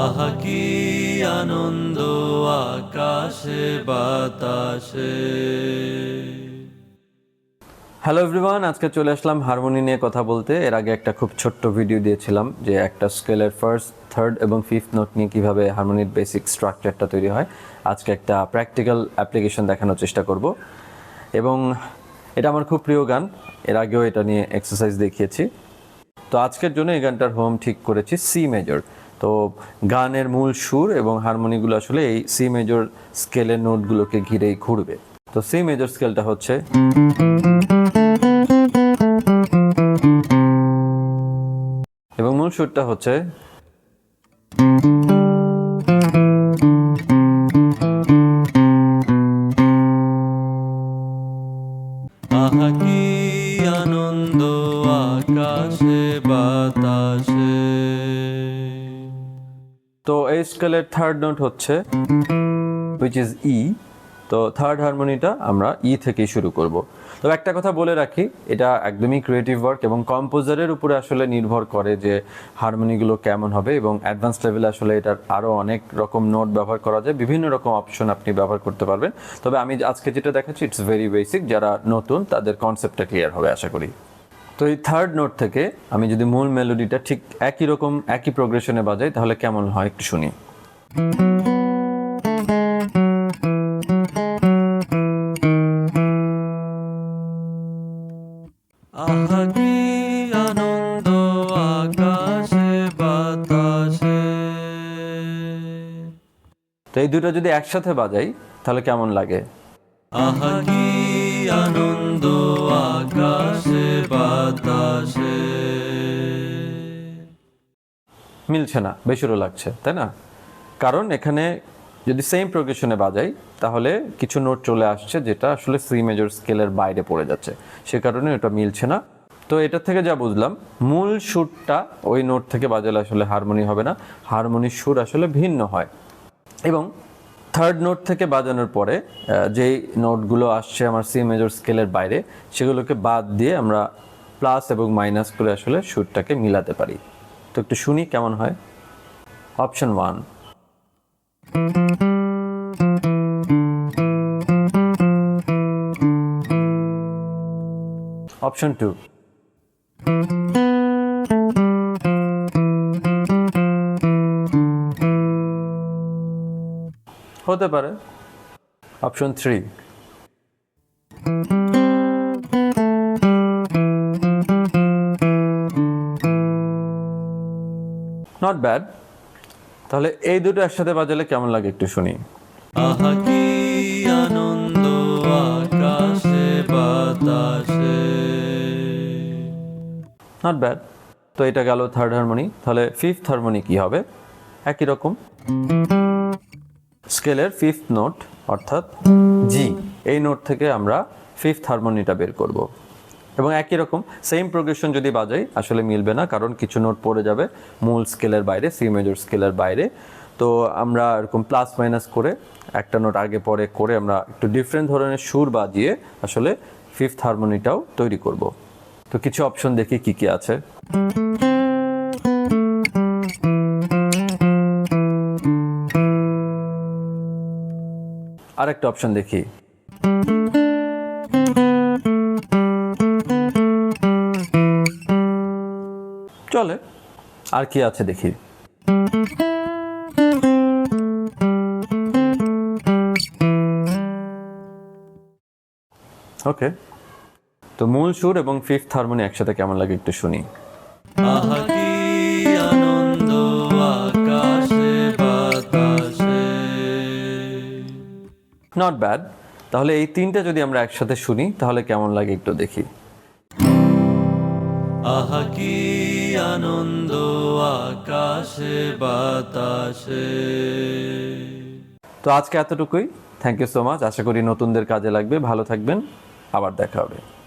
আহা কি আনন্দ আকাশে, বাতাসে। হ্যালো এভরিওয়ান আজকে চলে আসলাম হারমোনি নিয়ে কথা বলতে। এর আগে একটা খুব ছোট্ট ভিডিও দিয়েছিলাম যে একটা স্কেলের ফার্স্ট থার্ড এবং ফিফথ নোট নিয়ে কীভাবে হারমোনির বেসিক স্ট্রাকচারটা তৈরি হয়। আজকে একটা প্র্যাকটিক্যাল অ্যাপ্লিকেশন দেখানোর চেষ্টা করব। এবং এটা আমার খুব প্রিয় গান, এর আগেও এটা নিয়ে এক্সারসাইজ দেখিয়েছি। তো আজকের জন্য এই গানটার হোম ঠিক করেছি সি মেজর তো গানের মূল সুর এবং হারমোনিগুলো আসলে এই সি মেজর স্কেলের নোটগুলোকে ঘিরেই ঘুরবে। তো সি মেজর স্কেলটা হচ্ছে এবং মূল সুরটা হচ্ছে আহা, কি আনন্দ আকাশে তো এই স্কেলের থার্ড নোট হচ্ছে উইচ ইজ ই তো থার্ড হারমোনিটা আমরা ই থেকেই শুরু করব। তো একটা কথা বলে রাখি, এটা একদমই ক্রিয়েটিভ ওয়ার্ক এবং কম্পোজারের উপরে আসলে নির্ভর করে যে হারমোনিগুলো কেমন হবে এবং অ্যাডভান্স লেভেলে আসলে এটার আরও অনেক রকম নোট ব্যবহার করা যায়, বিভিন্ন রকম অপশন আপনি ব্যবহার করতে পারবেন। তবে আমি আজকে যেটা দেখাচ্ছি ইটস ভেরি বেসিক যারা নতুন তাদের কনসেপ্টটা ক্লিয়ার হবে, আশা করি। তো এই থার্ড নোট থেকে আমি যদি মূল মেলোডিটা ঠিক একই রকম একই প্রোগ্রেশনে বাজাই তাহলে কেমন হয় একটু শুনি। আনন্দ তো এই দুটো যদি একসাথে বাজাই তাহলে কেমন লাগে? আহা কি আনন্দ মিলছে না, বেসুরো লাগছে, তাই না? কারণ এখানে যদি সেম প্রোগ্রেশনে বাজাই, তাহলে কিছু নোট চলে আসছে যেটা আসলে সি মেজর স্কেলের বাইরে পড়ে যাচ্ছে। সে কারণে এটা মিলছে না। তো এটা থেকে যা বুঝলাম, মূল সুরটা ওই নোট থেকে বাজালে আসলে হারমোনি হবে না হারমোনির সুর আসলে ভিন্ন হয়। এবং থার্ড নোট থেকে বাজানোর পরে যেই নোটগুলো আসছে আমার সি মেজর স্কেলের বাইরে, সেগুলোকে বাদ দিয়ে আমরা প্লাস এবং মাইনাস করে আসলে সুরটাকে মিলাতে পারি। তো একটু শুনি কেমন হয়। অপশন ওয়ান অপশন টু হতে পারে। অপশন থ্রি নট ব্যাড তাহলে এই দুটো একসাথে বাজালে কেমন লাগে একটু শুনি। আহা কি আনন্দ আকাশে বাতাসে। নট ব্যাড তো এটা গেল থার্ড হারমোনি তাহলে ফিফথ হারমোনি কি হবে? একই রকম। স্কেলের ফিফথ নোট অর্থাৎ জি এই নোট থেকে আমরা ফিফথ হারমোনিটা বের করব। এবং একই রকম সেম প্রোগ্রেশন যদি বাজাই, আসলে মিলবে না, কারণ কিছু নোট পড়ে যাবে মূল স্কেলের বাইরে সি মেজর স্কেলের বাইরে। তো আমরা এরকম প্লাস মাইনাস করে একটা নোট আগে পরে করে আমরা একটু ডিফারেন্ট ধরনের সুর বাজিয়ে আসলে ফিফথ হারমোনিটাও তৈরি করব। তো কিছু অপশন দেখি কি কি আছে। আরেকটা অপশন দেখি। চলে। আর কি আছে দেখি। ওকে তো মূল সুর এবং ফিফথ হারমোনি একসাথে কেমন লাগে একটু শুনি। আনন্দ নট ব্যাড তাহলে এই তিনটা যদি আমরা একসাথে শুনি তাহলে কেমন লাগে একটু দেখি। আহা কি আনন্দ আকাশে, বাতাসে। তো আজকে এতটুকুই। থ্যাংক ইউ সো মাচ আশা করি নতুনদের কাজে লাগবে। ভালো থাকবেন। আবার দেখা হবে।